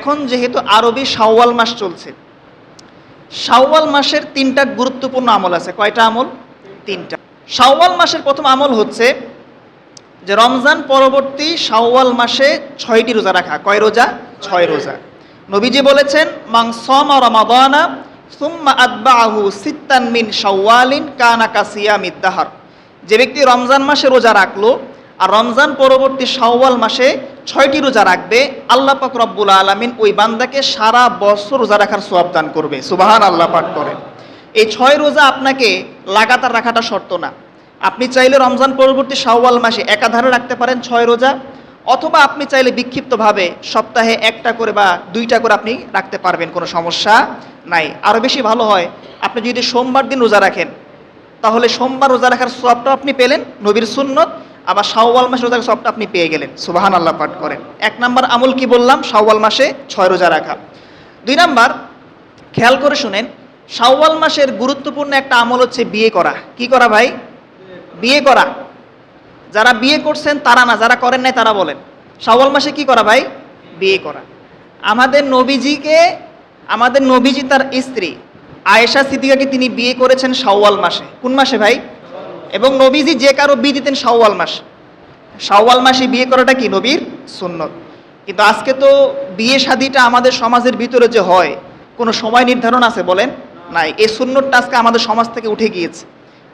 এখন যেহেতু আরবি শাওয়াল মাস চলছে, শাওয়াল মাসের তিনটা গুরুত্বপূর্ণ আমল আছে। কয়টা আমল? তিনটা। শাওয়াল মাসের প্রথম আমল হচ্ছে যে রমজান পরবর্তী শাওয়াল মাসে ছয়টি রোজা রাখা। কয় রোজা? ছয় রোজা। নবীজি বলেছেন মাং রমাদানা সুম্মা আদবাহু সিত্তান মিন শাওয়ালিন মিদ্দাহার যে ব্যক্তি রমজান মাসে রোজা রাখল, আর রমজান পরবর্তী শাওয়াল মাসে ছয়টি রোজা রাখবে, আল্লাহ পাক রব্বুল আলমিন ওই বান্দাকে সারা বছর রোজা রাখার সোয়াব দান করবে। সুবাহান আল্লাহ পাক করেন এই ছয় রোজা আপনাকে লাগাতার রাখাটা শর্ত না। আপনি চাইলে রমজান পরবর্তী শাওয়াল মাসে একাধারে রাখতে পারেন ছয় রোজা, অথবা আপনি চাইলে বিক্ষিপ্তভাবে সপ্তাহে একটা করে বা দুইটা করে আপনি রাখতে পারবেন, কোনো সমস্যা নাই। আরও বেশি ভালো হয়, আপনি যদি সোমবার দিন রোজা রাখেন, তাহলে সোমবার রোজা রাখার সবটা আপনি পেলেন নবীর সুন্নত আবার শাওয়াল মাসে রোজার সবটা আপনি পেয়ে গেলেন। সুবাহান আল্লাহ পাঠ করেন। এক নাম্বার আমল কি বললাম? শাওয়াল মাসে ছয় রোজা রাখা। দুই নাম্বার, খেয়াল করে শুনেন, শাওয়াল মাসের গুরুত্বপূর্ণ একটা আমল হচ্ছে বিয়ে করা। কি করা ভাই? বিয়ে করা। যারা বিয়ে করছেন তারা না, যারা করেন নাই তারা বলেন। শাওয়াল মাসে কি করা ভাই? বিয়ে করা। আমাদের নবীজিকে, আমাদের নবীজি তার স্ত্রী আয়েশা সিদ্দিকাকে তিনি বিয়ে করেছেন শাওয়াল মাসে। কোন মাসে ভাই? এবং নবীজি যে কারও বিয়ে দিতেন শাওয়াল মাস। শাওয়াল মাসে বিয়ে করাটা কি? নবীর সুন্নত। কিন্তু আজকে তো বিয়ে শাদিটা আমাদের সমাজের ভিতরে যে হয়, কোনো সময় নির্ধারণ আছে বলেন? নাই। এই সুন্নতটা আজকে আমাদের সমাজ থেকে উঠে গিয়েছে।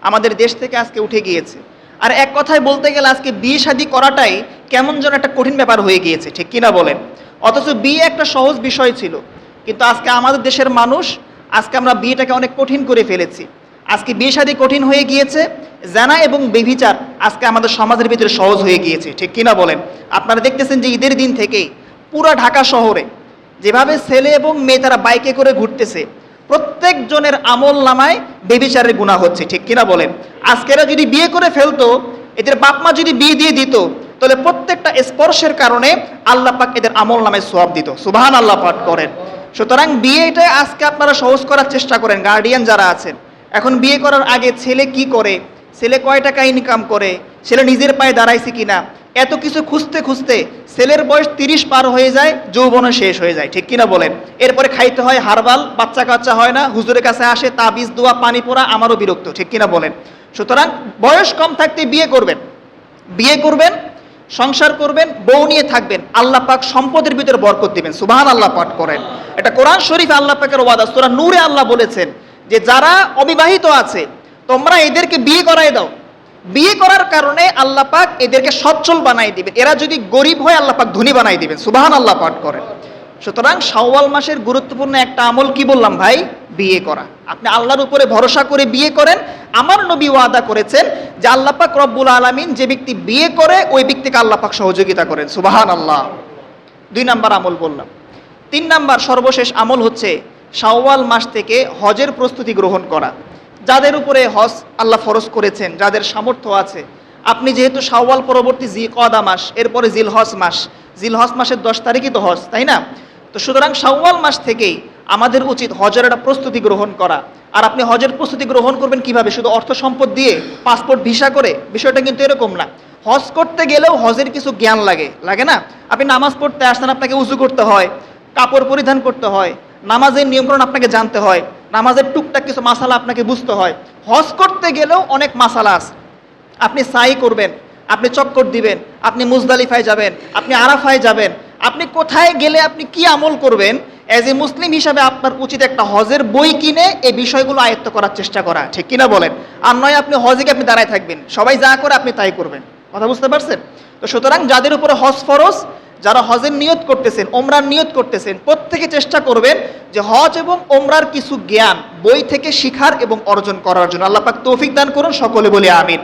আমাদের দেশ থেকে আজকে উঠে গিয়েছে। আর এক কথায় বলতে গেলে আজকে বিয়ে শাদি করাটাই কেমন যেন একটা কঠিন ব্যাপার হয়ে গিয়েছে, ঠিক কিনা বলেন? অথচ বিয়ে একটা সহজ বিষয় ছিল। কিন্তু আজকে আমাদের দেশের মানুষ, আজকে আমরা বিয়েটাকে অনেক কঠিন করে ফেলেছি। আজকে বিয়ে শাদী কঠিন হয়ে গিয়েছে, জানা এবং বেভিচার আজকে আমাদের সমাজের ভিতরে সহজ হয়ে গিয়েছে, ঠিক কিনা বলেন? আপনারা দেখতেছেন যে ঈদের দিন থেকেই পুরা ঢাকা শহরে যেভাবে ছেলে এবং মেয়ে তারা বাইকে করে ঘুরতেছে প্রত্যেক জনের আমল নামায় বেবিচারের গুণা হচ্ছে, ঠিক কিনা বলেন? আজকেরা যদি বিয়ে করে ফেলতো, এদের বাপ মা যদি বিয়ে দিয়ে দিত, তাহলে প্রত্যেকটা স্পর্শের কারণে আল্লাহ পাক এদের আমল নামে সোয়াব দিত সুবাহান আল্লাহ পাক করেন। সুতরাং বিয়েটা আজকে আপনারা সহজ করার চেষ্টা করেন গার্ডিয়ান যারা আছেন। এখন বিয়ে করার আগে ছেলে কি করে? ছেলে কয় টাকা ইনকাম করে? ছেলে নিজের পায়ে দাঁড়াইছে কিনা? এত কিছু খুঁজতে খুঁজতে ছেলের বয়স তিরিশ পার হয়ে যায় যৌবনে শেষ হয়ে যায়, ঠিক কিনা বলেন? এরপরে খাইতে হয় হারবাল, বাচ্চা কাচ্চা হয় না, হুজুরের কাছে আসে, তাবিজ, দোয়া, পানি পোড়া, আমারও বিরক্ত, ঠিক কিনা বলেন? সুতরাং বয়স কম থাকতে বিয়ে করবেন। বিয়ে করবেন, সংসার করবেন, বউ নিয়ে থাকবেন, আল্লাহ পাক সম্পদের ভিতরে বরকত দিবেন সুবাহান আল্লাহ পাঠ করেন। এটা কোরআন শরীফ আল্লাহ পাকের ওয়াদা, সুরা নূরে আল্লাহ বলেছেন যে যারা অবিবাহিত আছে, তোমরা এদেরকে বিয়ে করাই দাও। বিয়ে করার কারণে আল্লাহ পাক এদেরকে সচ্ছল বানাই দিবেন। এরা যদি গরিব হয়, আল্লাহ পাক ধনী বানাই দিবেন। সুবাহান আল্লাহ পাঠ করেন। সুতরাং শাওয়াল মাসের গুরুত্বপূর্ণ একটা আমল কি বললাম ভাই? বিয়ে করা। আপনি আল্লাহর উপরে ভরসা করে বিয়ে করেন। আমার নবী ওয়াদা করেছেন যে আল্লাহ পাক রব্বুল আলামিন যে ব্যক্তি বিয়ে করে, ওই ব্যক্তিকে আল্লাহ পাক সহযোগিতা করেন। সুবাহান আল্লাহ দুই নাম্বার আমল বললাম। তিন নাম্বার সর্বশেষ আমল হচ্ছে শাওয়াল মাস থেকে হজের প্রস্তুতি গ্রহণ করা। যাদের উপরে হজ আল্লাহ ফরজ করেছেন, যাদের সামর্থ্য আছে। আপনি যেহেতু শাওয়াল পরবর্তী জি কদা মাস, এরপরে জিল হজ মাস। জিল হজ মাসের দশ তারিখই তো হজ, তাই না? তো সুতরাং শাওয়াল মাস থেকেই আমাদের উচিত হজের একটা প্রস্তুতি গ্রহণ করা। আর আপনি হজের প্রস্তুতি গ্রহণ করবেন কীভাবে? শুধু অর্থ সম্পদ দিয়ে, পাসপোর্ট, ভিসা করে? বিষয়টা কিন্তু এরকম না। হজ করতে গেলেও হজের কিছু জ্ঞান লাগে। লাগে না? আপনি নামাজ পড়তে আসছেন আপনাকে উজু করতে হয়, কাপড় পরিধান করতে হয় নামাজের নিয়মকরণ আপনাকে জানতে হয়, নামাজের টুকটাক কিছু মাসালা আপনাকে বুঝতে হয়। হজ করতে গেলেও অনেক মাসালা আছে। আপনি সাই করবেন, আপনি চক্কর দিবেন, আপনি মুজদালিফায় যাবেন, আপনি আরাফায় যাবেন, আপনি কোথায় গেলে আপনি কি আমল করবেন অ্যাজ এ মুসলিম হিসাবে আপনার উচিত একটা হজের বই কিনে এই বিষয়গুলো আয়ত্ত করার চেষ্টা করা, ঠিক কিনা বলেন? আর নয়, আপনি হজে গিয়ে আপনি দাঁড়ায় থাকবেন। সবাই যা করে আপনি তাই করবেন। কথা বুঝতে পারছেন? তো সুতরাং যাদের উপরে হজ ফরজ যারা হজের নিয়ত করতেছেন, ওমরার নিয়ত করতেছেন, প্রত্যেকে চেষ্টা করবেন যে হজ এবং ওমরার কিছু জ্ঞান, বই থেকে শিখার এবং অর্জন করার জন্য। আল্লাহ পাক তৌফিক দান করুন, সকলে বলে আমিন।